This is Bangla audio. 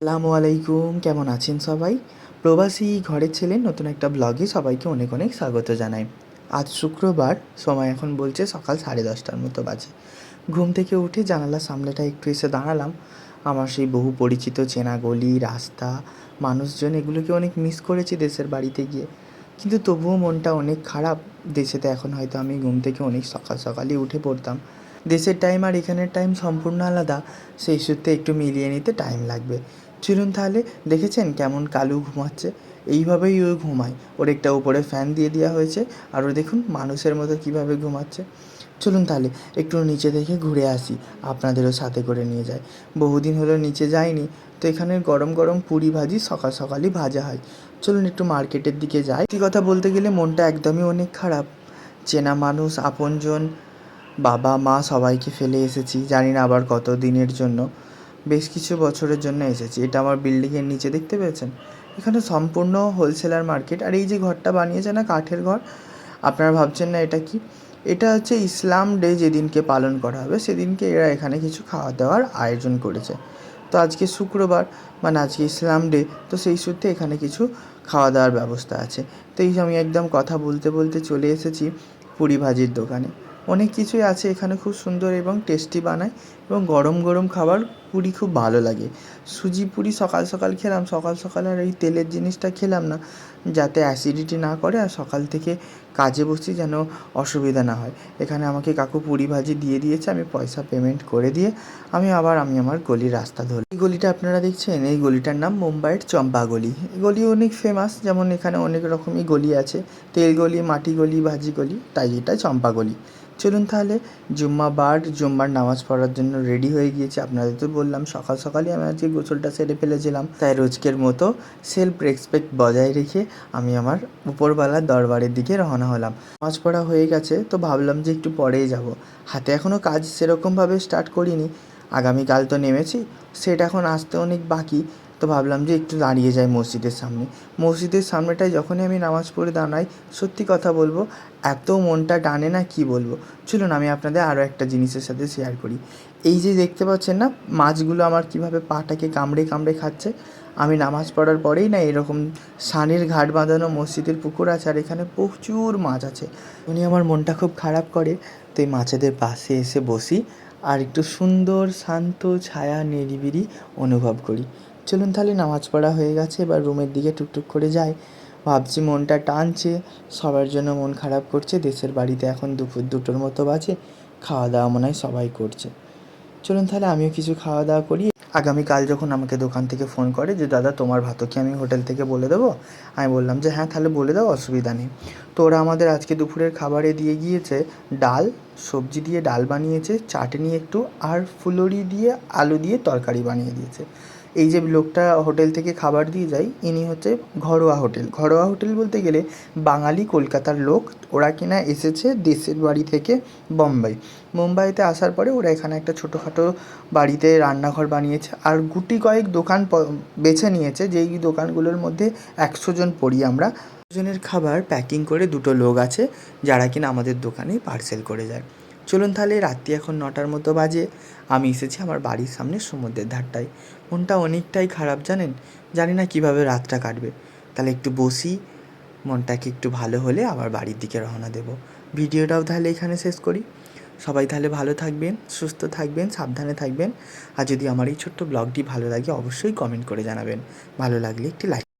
আসসালামু আলাইকুম, কেমন আছেন সবাই? প্রবাসী ঘরের ছেলে নতুন একটা ব্লগে সবাইকে অনেক অনেক স্বাগত জানাই। আজ শুক্রবার, সময় এখন বলছে সকাল সাড়ে দশটার মতো বাজে। ঘুম থেকে উঠে জানালার সামনেটা একটু এসে দাঁড়ালাম। আমার সেই বহু পরিচিত চেনা গলি, রাস্তা, মানুষজন এগুলোকে অনেক মিস করেছি দেশের বাড়িতে গিয়ে। কিন্তু তবুও মনটা অনেক খারাপ। দেশেতে এখন হয়তো আমি ঘুম থেকে অনেক সকাল সকালই উঠে পড়তাম। দেশের টাইম আর এখানের টাইম সম্পূর্ণ আলাদা। সেই সূত্রে একটু মিলিয়ে নিতে টাইম লাগবে। চলুন তাহলে দেখেছেন কেমন কালু ঘুমাচ্ছে? এইভাবেই ও ঘুমায়। ওর একটা উপরে ফ্যান দিয়ে দেওয়া হয়েছে। আর ও দেখুন মানুষের মতো কীভাবে ঘুমাচ্ছে। চলুন তাহলে একটু নিচে দেখে ঘুরে আসি। আপনাদেরও সাথে করে নিয়ে যায় বহুদিন হলো নিচে যাইনি। তো এখানে গরম গরম পুরি ভাজি সকাল সকালই ভাজা হয়। চলুন একটু মার্কেটের দিকে যাই। সত্যি কথা বলতে গেলে মনটা একদমই অনেক খারাপ। চেনা মানুষ, আপনজন, বাবা, মা সবাইকে ফেলে এসেছি। জানি না আবার কত দিনের জন্য। বেশ কিছু বছরের জন্য এসেছি। এটা আমার বিল্ডিংয়ের নিচে দেখতে পেয়েছেন? এখানে সম্পূর্ণ হোলসেলার মার্কেট আর এই যে ঘরটা বানিয়েছে না কাঠের ঘর, আপনারা ভাবছেন না এটা কি? এটা হচ্ছে ইসলাম ডে যেদিনকে পালন করা হবে, সেদিনকে এরা এখানে কিছু খাওয়া দাওয়ার আয়োজন করেছে। তো আজকে শুক্রবার মানে আজকে ইসলাম ডে তো সেই সূত্রে এখানে কিছু খাওয়া দাওয়ার ব্যবস্থা আছে। তো এই আমি একদম কথা বলতে বলতে চলে এসেছি পুরি ভাজির দোকানে। অনেক কিছুই আছে এখানে খুব সুন্দর এবং টেস্টি বানায় এবং গরম গরম খাবার পুরি খুব ভালো লাগে। সুজি পুরি সকাল সকাল খেলাম, সকাল সকাল আর এই তেলের জিনিসটা খেলাম না, যাতে অ্যাসিডিটি না করে আর সকাল থেকে কাজে বসছি যেন অসুবিধা না হয়। এখানে আমাকে কাকু পুরি ভাজি দিয়ে দিয়েছে, আমি পয়সা পেমেন্ট করে দিয়ে আমি আবার, আমি আমার গলির রাস্তা ধরি এই গলিটা আপনারা দেখছেন, এই গলিটার নাম মুম্বাইয়ের চম্পা গলি। এই গলি অনেক ফেমাস যেমন এখানে অনেক রকমই গলি আছে। তেল গলি, মাটি গলি, ভাজি গলি, তাই এটা চম্পা গলি। চলুন তাহলে জুম্মা বার, জুম্মার নামাজ পড়ার জন্য রেডি হয়ে গিয়েছে। আপনাদের তো বললাম, সকাল সকালই আমি আজকে গোসলটা সেরে ফেলেছিলাম। তাই রোজকের মতো সেলফ রেসপেক্ট বজায় রেখে আমি আমার উপরবেলার দরবারের দিকে রওনা হলাম। মাছ পড়া হয়ে গেছে, তো ভাবলাম যে একটু পরেই যাব। হাতে এখনও কাজ সেরকমভাবে স্টার্ট করিনি। আগামীকাল তো নেমেছি, সেটা এখন আসতে অনেক বাকি। তো ভাবলাম যে একটু দাঁড়িয়ে যাই মসজিদের সামনে। মসজিদের সামনেটায় যখনই আমি নামাজ পড়ে দাঁড়াই, সত্যি কথা বলব, এত মনটা টানে না কি বলব? চলুন আমি আপনাদের আরও একটা জিনিসের সাথে শেয়ার করি। এই যে দেখতে পাচ্ছেন না, মাছগুলো আমার কীভাবে পাটাকে কামড়ে কামড়ে খাচ্ছে? আমি নামাজ পড়ার পরেই না এরকম সানের ঘাট বাঁধানো মসজিদের পুকুর আছে, আর এখানে প্রচুর মাছ আছে। উনি আমার মনটা খুব খারাপ করে, তো এই মাছেদের পাশে এসে বসি, আর একটু সুন্দর শান্ত ছায়া নিরিবিলি অনুভব করি। চলুন তাহলে নামাজ পড়া হয়ে গেছে, এবার রুমের দিকে টুকটুক করে যাই। ভাবছি মনটা টানছে, সবার জন্য মন খারাপ করছে, দেশের বাড়িতে এখন দুপুর দুটোর মতো বাজে খাওয়া দাওয়া মনে হয় সবাই করছে। চলুন তাহলে আমিও কিছু খাওয়া দাওয়া করি। আগামীকাল যখন আমাকে দোকান থেকে ফোন করে যে, দাদা, তোমার ভাতও কি আমি হোটেল থেকে বলে দেবো? আমি বললাম যে হ্যাঁ তাহলে বলে দাও, অসুবিধা নেই। তো ওরা আমাদের আজকে দুপুরের খাবারে দিয়ে গিয়েছে ডাল, সবজি দিয়ে ডাল বানিয়েছে, চাটনি একটু, আর ফুলুরি দিয়ে আলু দিয়ে তরকারি বানিয়ে দিয়েছে। এই যে লোকটা হোটেল থেকে খাবার দিয়ে যায়, ইনি হচ্ছে ঘরোয়া হোটেল। ঘরোয়া হোটেল বলতে গেলে বাঙালি কলকাতার লোক, ওরা কিনা এসেছে দেশের বাড়ি থেকে বোম্বাই। মুম্বাইতে আসার পরে ওরা এখানে একটা ছোটোখাটো বাড়িতে রান্নাঘর বানিয়েছে, আর গুটি কয়েক দোকান বেছে নিয়েছে, যেই দোকানগুলোর মধ্যে একশো জন পড়ি আমরা জনের খাবার প্যাকিং করে দুটো লোক আছে, যারা কিনা আমাদের দোকানে পার্সেল করে যায়। চলুন তাহলে রাত্রি এখন নটার মতো বাজে। আমি এসেছি আমার বাড়ির সামনে সমুদ্রের ধারটায়। মনটা অনেকটাই খারাপ, জানেন? জানি না কীভাবে রাতটা কাটবে। তাহলে একটু বসি, মনটাকে একটু ভালো হলে আবার বাড়ির দিকে রওনা দেব। ভিডিওটাও তাহলে এখানে শেষ করি। সবাই তাহলে ভালো থাকবেন, সুস্থ থাকবেন, সাবধানে থাকবেন। আর যদি আমার এই ছোট্ট ব্লগটি ভালো লাগে, অবশ্যই কমেন্ট করে জানাবেন। ভালো লাগলে একটি লাইক